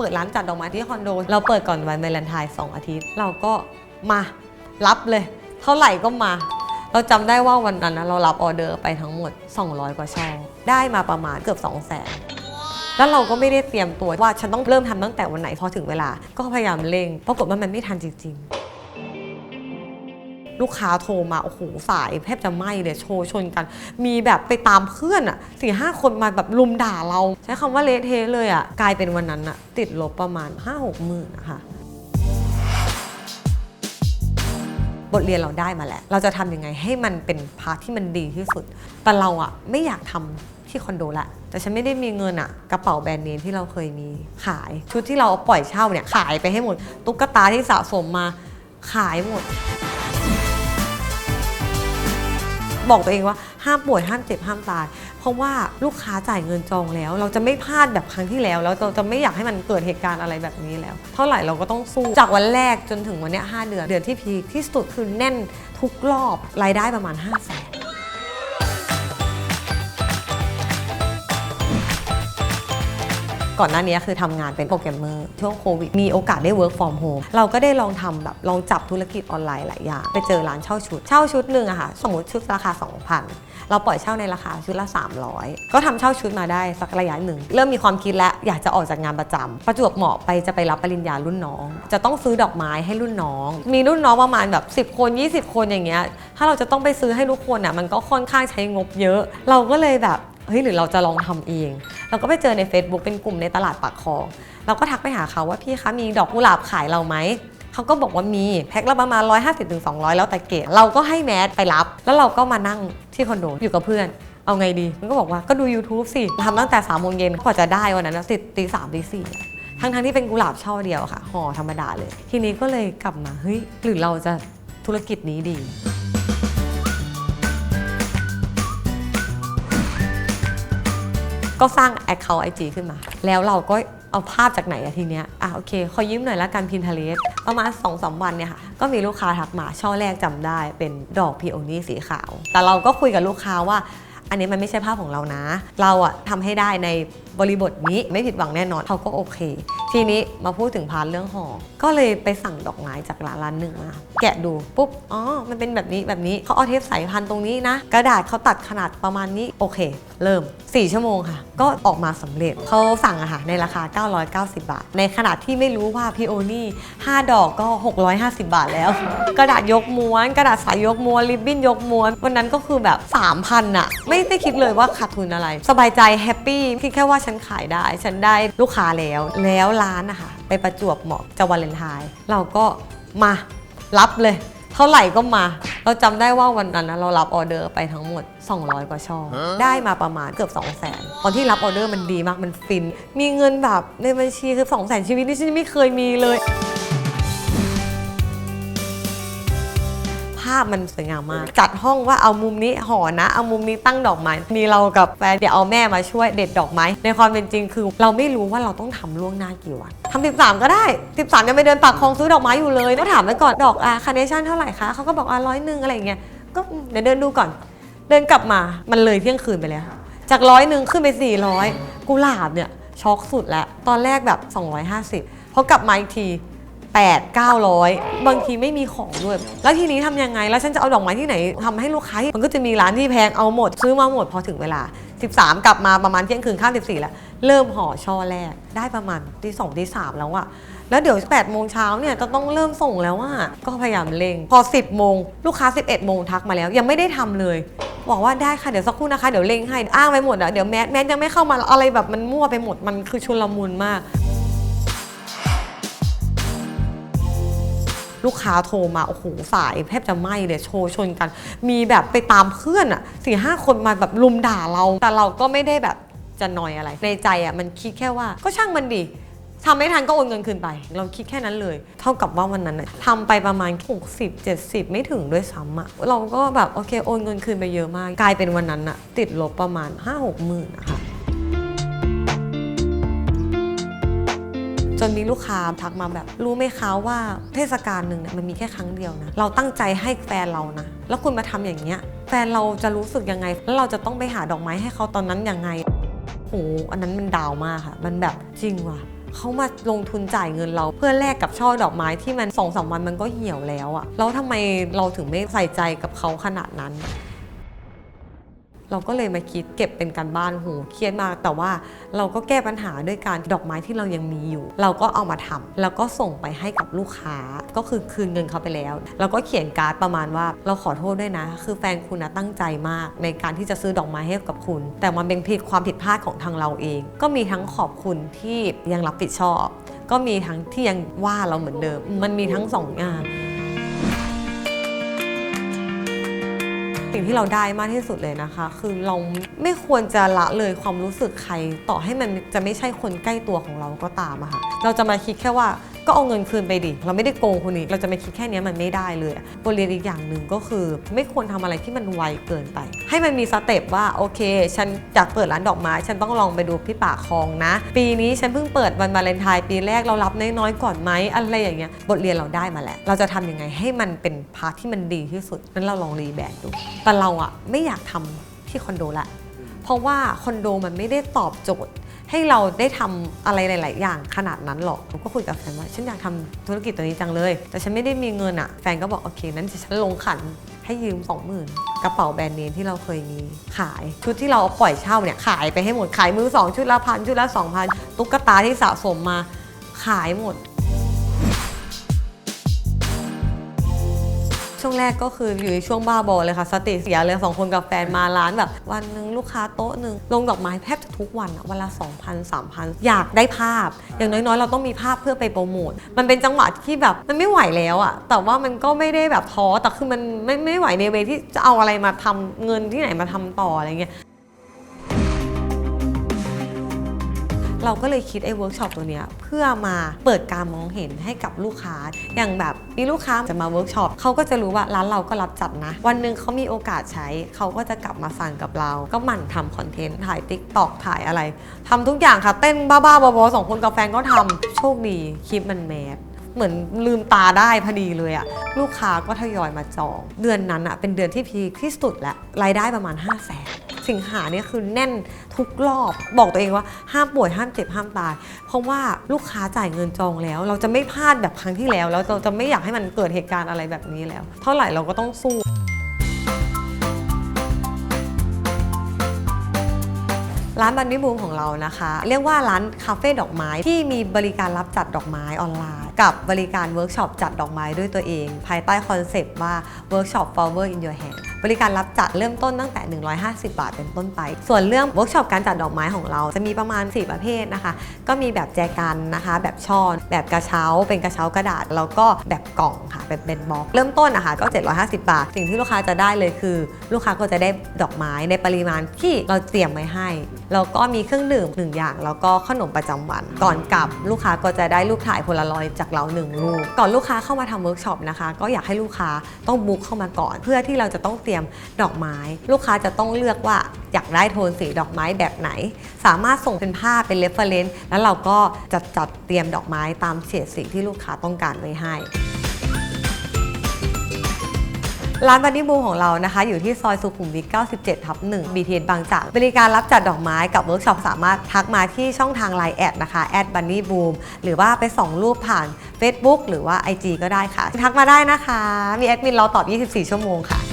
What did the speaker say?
เปิดร้านจัดดอกไม้ที่คอนโด เราเปิดก่อนวันวาเลนไทน์สองอาทิตย์ เราก็มารับเลย เท่าไหร่ก็มา เราจำได้ว่าวันนั้นนะเรารับออเดอร์ไปทั้งหมด 200 กว่าช่อได้มาประมาณเกือบ 2 0 0 0 0 0แล้วเราก็ไม่ได้เตรียมตัวว่าฉันต้องเริ่มทำตั้งแต่วันไหนพอถึงเวลา ก็พยายามเร่งปรากฏว่ามันไม่ทันจริง ๆ ลูกค้าโทรมาโอ้โหสายแทบจะไหม้เลยโชว์ชนกัน มีแบบไปตามเพื่อนอะสี่ห้าคนมาแบบลุมด่าเรา ใช้คำว่าเละเทะเลยอะกลายเป็นวันนั้นอะติดลบประมาณ 5 6หมื่นนะคะบทเรียนเราได้มาแล้ว เราจะทำยังไงให้มันเป็นพาร์ทที่มันดีที่สุด แต่เราอะไม่อยากทำที่คอนโดละ แต่ฉันไม่ได้มีเงินอะกระเป๋าแบรนด์เนมที่เราเคยมีขาย ชุดที่เราเอาปล่อยเช่าเนี่ยขายไปให้หมด ตุ๊กตาที่สะสมมาขายหมด บอกตัวเองว่าห้ามป่วยห้ามเจ็บห้ามตาย เพราะว่าลูกค้าจ่ายเงินจองแล้ว เราจะไม่พลาดแบบครั้งที่แล้วแล้วเราจะไม่อยากให้มันเกิดเหตุการณ์อะไรแบบนี้แล้ว เท่าไหร่เราก็ต้องสู้จากวันแรกจนถึงวันเนี้ย5เดือนเดือนที่พีคที่สุดคือแน่นทุกรอบรายได้ประมาณ5้าแสน ก่อนหน้านี้คือทำงานเป็นโปรแกรมเมอร์ช่วงโควิดมีโอกาสได้ work from home เราก็ได้ลองทำแบบลองจับธุรกิจออนไลน์หลายอย่าง ไปเจอร้านเช่าชุด เช่าชุดหนึ่งอะค่ะ สมมติชุดราคา 2,000 เราปล่อยเช่าในราคาชุดละ 300 ก็ทำเช่าชุดมาได้สักระยะหนึ่ง เริ่มมีความคิดแล้วอยากจะออกจากงานประจำประจวบเหมาะไปจะไปรับปริญญารุ่นน้อง จะต้องซื้อดอกไม้ให้รุ่นน้อง มีรุ่นน้องประมาณแบบ10 คน 20 คนอย่างเงี้ยถ้าเราจะต้องไปซื้อให้ทุกคนอะมันก็ค่อนข้างใช้งบเยอะ เราก็เลยแบบ เฮ้ยหรือเราจะลองทำเอง เราก็ไปเจอใน Facebook เป็นกลุ่มในตลาดปากคลองเราก็ทักไปหาเขาว่าพี่คะมีดอกกุหลาบขายเราไหมเขาก็บอกว่ามีแพ็คละประมาณ 150-200ถึง200 แล้วแต่เกรดเราก็ให้แมสไปรับ แล้วเราก็มานั่งที่คอนโดอยู่กับเพื่อนเอาไงดี มันก็บอกว่าก็ดู YouTube สิทำตั้งแต่3ามโมงเย็นกว่าจะได้วันนั้นติดตีสามตีสี่ทั้งทั้งที่เป็นกุหลาบช่อเดียวค่ะห่อธรรมดาเลย ทีนี้ก็เลยกลับมาเฮ้ยหรือเราจะธุรกิจนี้ดี ก็สร้าง Account IG ขึ้นมา แล้วเราก็เอาภาพจากไหนอะทีเนี้ย อะโอเค ขอยืมหน่อยละกันพินท r เลสประมาณ2อสวันเนี่ยค่ะ ก็มีลูกค้าทักมา ช่อแรกจำได้เป็นดอกพีโอนี่สีขาว แต่เราก็คุยกับลูกค้าว่า อันนี้มันไม่ใช่ภาพของเรานะ เราอะทำให้ได้ใน บริบทนี้ไม่ผิดหวังแน่นอนเขาก็โอเค ทีนี้มาพูดถึงพาร์ทเรื่องห่อก็เลยไปสั่งดอกไม้จากร้านร้านหนึ่งมาแกะดูปุ๊บอ๋อมันเป็นแบบนี้แบบนี้เขาเอาเทปสายพันตรงนี้นะ กระดาษเขาตัดขนาดประมาณนี้โอเค เริ่ม 4 ชั่วโมงค่ะ ก็ออกมาสำเร็จเขาสั่งอะค่ะในราคา 990 บาท ในขนาดที่ไม่รู้ว่าพีโอนี่5ดอกก็ 650 บาทแล้ว กระดาษยกม้วน กระดาษสายยกม้วนริบบิ้นยกม้วนวันนั้นก็คือแบบ 3,000อะไม่ได้คิดเลยว่าขาดทุนอะไร สบายใจแฮปปี้คิดแค่ว่าฉันขายได้ ฉันได้ลูกค้าแล้ว แล้วร้านนะคะไปประจวบเหมาะจะวาเลนไทน์เราก็มารับเลย เท่าไหร่ก็มา เราจำได้ว่าวันนั้นนะเรารับออเดอร์ไปทั้งหมด 200 กว่าช่อ ได้มาประมาณเกือบ 2 0 0 0 0 0ตอนที่รับออเดอร์มันดีมากมันฟิน มีเงินแบบในบัญชีคือ 2 0 0 0 0 0ชีวิตที่ฉันไม่เคยมีเลยาพมันสวยงามมาก จัดห้องว่าเอามุมนี้ห่อนะ เอามุมนี้ตั้งดอกไม้มีเรากับแฟนเดี๋ยวเอาแม่มาช่วยเด็ดดอกไม้ในความเป็นจริงคือ เราไม่รู้ว่าเราต้องทำล่วงหน้ากี่วันทำ13 ก็ได้ 13ยังไปเดินปากคลองซื้อดอกไม้อยู่เลยก็ถามไว้ก่อนดอกอาคาเนชั่นเท่าไหร่คะเขาก็บอกอะร้อยหนึ่งอะไรอย่างเงี้ยก็เดี๋ยวเดินดูก่อน เดินกลับมามันเลยเที่ยงคืนไปแล้ว จากร้อยหนึ่งขึ้นไป 400 กุหลาบเนี่ยช็อกสุดแล้วตอนแรกแบบ 250พอกลับมาอีกที 8 900 บางทีไม่มีของด้วย แล้วทีนี้ทำยังไง แล้วฉันจะเอาดอกไม้ที่ไหนทำให้ลูกค้ามันก็จะมีร้านที่แพงเอาหมด ซื้อมาหมดพอถึงเวลา 13 กลับมาประมาณเที่ยงคืนข้าม14แล้ว เริ่มห่อช่อแรกได้ประมาณที่2ที่3แล้วอะแล้วเดี๋ยว8โมงเช้าเนี่ยจะต้องเริ่มส่งแล้วอะก็พยายามเร่งพอ 10โมงลูกค้า 11โมงทักมาแล้ว ยังไม่ได้ทำเลย บอกว่าได้ค่ะเดี๋ยวสักครู่นะคะเดี๋ยวเร่งให้อ้างไปหมดอะเดี๋ยวแมสแมสยังไม่เข้ามาอะไรแบบมันมั่วไปหมดมันคือชุลมุนมาก ลูกค้าโทรมา โอ้โห สายแทบจะไหม้เลยโชว์ชนกัน มีแบบไปตามเพื่อนอะสี่ห้าคนมาแบบลุมด่าเรา แต่เราก็ไม่ได้แบบจะนอยอะไร ในใจอะมันคิดแค่ว่าก็ช่างมันดิทำไม่ทันก็โอนเงินคืนไป เราคิดแค่นั้นเลย เท่ากับว่าวันนั้นน่ะทำไปประมาณ 60 70 ไม่ถึงด้วยซ้ำอะเราก็แบบโอเคโอนเงินคืนไปเยอะมาก กลายเป็นวันนั้นอะติดลบประมาณ 5-6หมื่นนะคะ นมีลูกค้าทักมาแบบ รู้ไหมคะว่าเทศกาลหนึ่งเนี่ยมันมีแค่ครั้งเดียวนะเราตั้งใจให้แฟนเรานะ แล้วคุณมาทำอย่างเงี้ยแฟนเราจะรู้สึกยังไง แล้วเราจะต้องไปหาดอกไม้ให้เขาตอนนั้นยังไงโหอันนั้นมันดาวมากค่ะ มันแบบจริงว่ะเขามาลงทุนจ่ายเงินเราเพื่อแลกกับช่อดอกไม้ที่มันสองสามวันมันก็เหี่ยวแล้วอะแล้วทำไมเราถึงไม่ใส่ใจกับเขาขนาดนั้น เราก็เลยมาคิดเก็บเป็นการบ้านโหเครียดมาก แต่ว่าเราก็แก้ปัญหาด้วยการดอกไม้ที่เรายังมีอยู่ เราก็เอามาทำแล้วก็ส่งไปให้กับลูกค้าก็คือคืนเงินเขาไปแล้วแล้วก็เขียนการ์ดประมาณว่าเราขอโทษด้วยนะ คือแฟนคุณนะตั้งใจมาก ในการที่จะซื้อดอกไม้ให้กับคุณ แต่มันเป็นผิดความผิดพลาดของทางเราเอง ก็มีทั้งขอบคุณที่ยังรับผิดชอบ ก็มีทั้งที่ยังว่าเราเหมือนเดิม มันมีทั้งสองอย่าง สิ่งที่เราได้มากที่สุดเลยนะคะ คือเราไม่ควรจะละเลยความรู้สึกใคร ต่อให้มันจะไม่ใช่คนใกล้ตัวของเราก็ตามอะค่ะเราจะมาคิดแค่ว่า ก็เอาเงินคืนไปดิ เราไม่ได้โกงคนนี้ เราจะไมาคิดแค่นี้มันไม่ได้เลยบทเรียนอีกอย่างหนึ่งก็คือ ไม่ควรทำอะไรที่มันไวเกินไป ให้มันมีสเต็ปว่าโอเค ฉันอยากเปิดร้านดอกไม้ ฉันต้องลองไปดูพี่ป่าคลองนะ ปีนี้ฉันเพิ่งเปิดวันวาเลนไทน์ปีแรกเรารับน้อยๆก่อนไหมอะไรอย่างเงี้ย บทเรียนเราได้มาแล้ว เราจะทำยังไงให้มันเป็นพาร์ทที่มันดีที่สุดนั้นเราลองรีแบรนด์ดู แต่เราอะไม่อยากทำที่คอนโดละ เพราะว่าคอนโดมันไม่ได้ตอบโจทย์ ให้เราได้ทำอะไรหลาย ๆ อย่างขนาดนั้นหรอกผมก็คุยกับแฟนว่าฉันอยากทำธุรกิจตัวนี้จังเลย แต่ฉันไม่ได้มีเงินอะแฟนก็บอกโอเคนั้นฉันลงขันให้ยืม 20,000 กระเป๋าแบรนด์เนมที่เราเคยมีขาย ชุดที่เราเอาปล่อยเช่าเนี่ยขายไปให้หมดขายมือสองชุดละพันชุดละสองพันตุ๊กตาที่สะสมมาขายหมด ช่วงแรกก็คืออยู่ในช่วงบ้าบอเลยค่ะ สติเสียเลยสองคนกับแฟนมาร้านแบบ วันหนึ่งลูกค้าโต๊ะหนึ่งลงดอกไม้แทบจะทุกวันอะวันละ2,000 3,000 อยากได้ภาพ อย่างน้อยๆ เราต้องมีภาพเพื่อไปโปรโมทมันเป็นจังหวะที่แบบมันไม่ไหวแล้วอะแต่ว่ามันก็ไม่ได้แบบท้อแต่คือมันไม่ไม่ไหวในเวที่จะเอาอะไรมาทำเงินที่ไหนมาทำต่ออะไรเงี้ย เราก็เลยคิดไอ้เวิร์กช็อปตัวเนี้ยเพื่อมาเปิดการมองเห็นให้กับลูกค้า อย่างแบบมีลูกค้าจะมาเวิร์กช็อปเขาก็จะรู้ว่าร้านเราก็รับจัดนะ วันหนึ่งเขามีโอกาสใช้เขาก็จะกลับมาสั่งกับเรา ก็หมั่นทำคอนเทนต์ถ่ายติ๊กตอกถ่ายอะไรทำทุกอย่างค่ะ เต้นบ้าๆบอๆสองคนกับแฟนก็ทำโชคดีคลิปมันแมสเหมือนลืมตาได้พอดีเลยอะลูกค้าก็ทยอยมาจอง เดือนนั้นอะเป็นเดือนที่พีคที่สุดและรายได้ประมาณ 5 0 0แสน สิงหาเนี่ยคือแน่นทุกรอบบอกตัวเองว่าห้ามป่วยห้ามเจ็บห้ามตาย เพราะว่าลูกค้าจ่ายเงินจองแล้ว เราจะไม่พลาดแบบครั้งที่แล้ว แล้วเราจะไม่อยากให้มันเกิดเหตุการณ์อะไรแบบนี้แล้ว เท่าไหร่เราก็ต้องสู้ร้านบันนี่บูมของเรานะคะ เรียกว่าร้านคาเฟ่ดอกไม้ที่มีบริการรับจัดดอกไม้ออนไลน์ กับบริการเวิร์กช็อปจัดดอกไม้ด้วยตัวเอง ภายใต้คอนเซปต์ว่า Workshop Flower in Your Hand บริการรับจัดเริ่มต้นตั้งแต่ 150 บาทเป็นต้นไป ส่วนเรื่องเวิร์กช็อปการจัดดอกไม้ของเราจะมีประมาณ 4 ประเภทนะคะ ก็มีแบบแจกันนะคะ แบบช่อน แบบกระเช้า เป็นกระเช้ากระดาษ แล้วก็แบบกล่องค่ะ เป็นเป็นบล็อกเริ่มต้นนะคะก็ 750 บาท สิ่งที่ลูกค้าจะได้เลยคือ ลูกค้าก็จะได้ดอกไม้ในปริมาณที่เราเตรียมไว้ให้แล้วก็มีเครื่องดื่มหนึ่งอย่าง แล้วก็ขนมประจำวัน ก่อนกลับลูกค้าก็จะได้รูปถ่ายโพลารอยด์จากเราหนึ่งรูปก่อนลูกค้าเข้ามาทำเวิร์กช็อปนะคะ ก็อยากให้ลูกค้าต้องบุ๊กเข้ามาก่อน เพื่อที่เราจะต้องเตรียมดอกไม้ ลูกค้าจะต้องเลือกว่าอยากได้โทนสีดอกไม้แบบไหน สามารถส่งเป็นภาพเป็นเรฟเฟรนซ์แล้วเราก็จัดจัดเตรียมดอกไม้ตามเฉดสีที่ลูกค้าต้องการไว้ให้ร้านบันนี่บูของเรานะคะ อยู่ที่ซอยสุขุมวิท 97 ทับ 1 BTS บางจาก บริการรับจัดดอกไม้กับเวิร์กช็อปสามารถทักมาที่ช่องทาง Line แอดนะคะแอดบันนี่บูมหรือว่าไปส่องรูปผ่าน Facebook หรือว่า IG ก็ได้ค่ะ ทักมาได้นะคะ มีแอดมินเรอตอบ 24 ชั่วโมงค่ะ